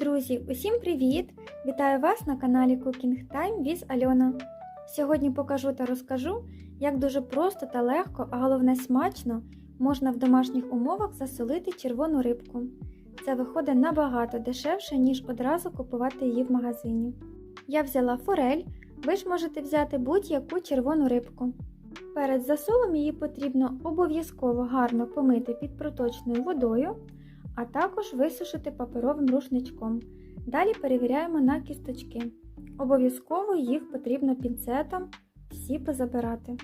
Друзі, усім привіт! Вітаю вас на каналі Cooking Time with Альона. Сьогодні покажу та розкажу, як дуже просто та легко, а головне смачно, можна в домашніх умовах засолити червону рибку. Це виходить набагато дешевше, ніж одразу купувати її в магазині. Я взяла форель, ви ж можете взяти будь-яку червону рибку. Перед засолом її потрібно обов'язково гарно помити під проточною водою, а також висушити паперовим рушничком. Далі перевіряємо на кісточки. Обов'язково їх потрібно пінцетом всі позабирати.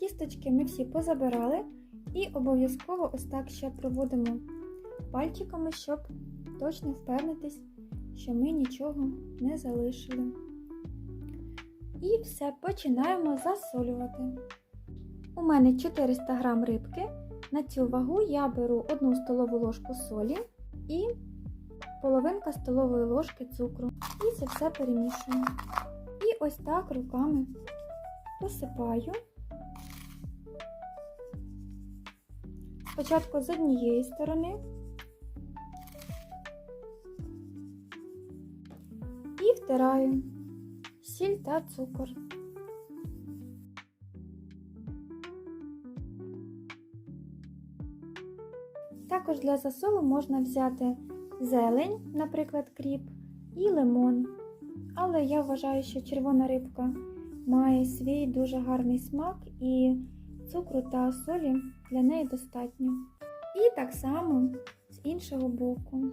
Кісточки ми всі позабирали і обов'язково ось так ще проводимо пальчиками, щоб точно впевнитись, що ми нічого не залишили. І все, починаємо засолювати. У мене 400 г рибки. На цю вагу я беру 1 столову ложку солі і половинка столової ложки цукру. І це все перемішую. І ось так руками посипаю. Спочатку з однієї сторони і втираю сіль та цукор. Також для засолу можна взяти зелень, наприклад, кріп, і лимон. Але я вважаю, що червона рибка має свій дуже гарний смак і цукру та солі для неї достатньо. І так само з іншого боку.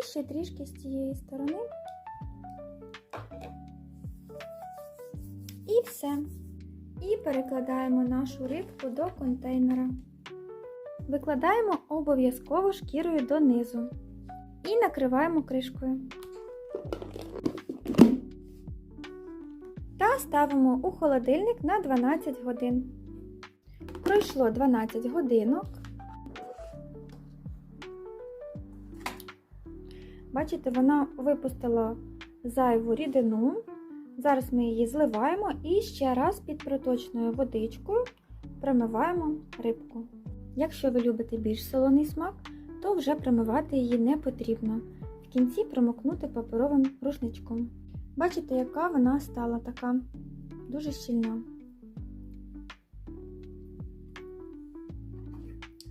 І ще трішки з цієї сторони. І все. І перекладаємо нашу рибку до контейнера. Викладаємо обов'язково шкірою донизу і накриваємо кришкою. Та ставимо у холодильник на 12 годин. Пройшло 12 годинок. Бачите, вона випустила зайву рідину. Зараз ми її зливаємо і ще раз під проточною водичкою промиваємо рибку. Якщо ви любите більш солоний смак, то вже промивати її не потрібно. В кінці промокнути паперовим рушничком. Бачите, яка вона стала така дуже щільна.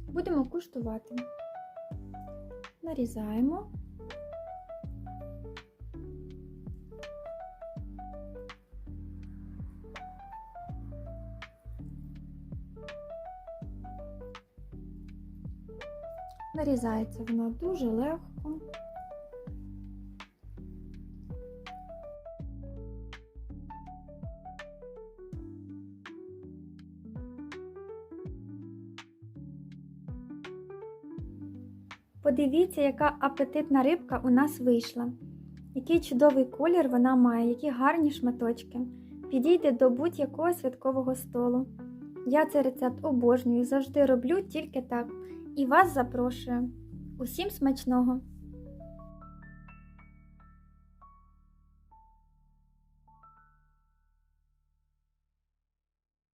Будемо куштувати. Нарізаємо. Нарізається вона дуже легко. Подивіться, яка апетитна рибка у нас вийшла. Який чудовий колір вона має, які гарні шматочки. Підійде до будь-якого святкового столу. Я цей рецепт обожнюю, завжди роблю тільки так. І вас запрошую. Усім смачного!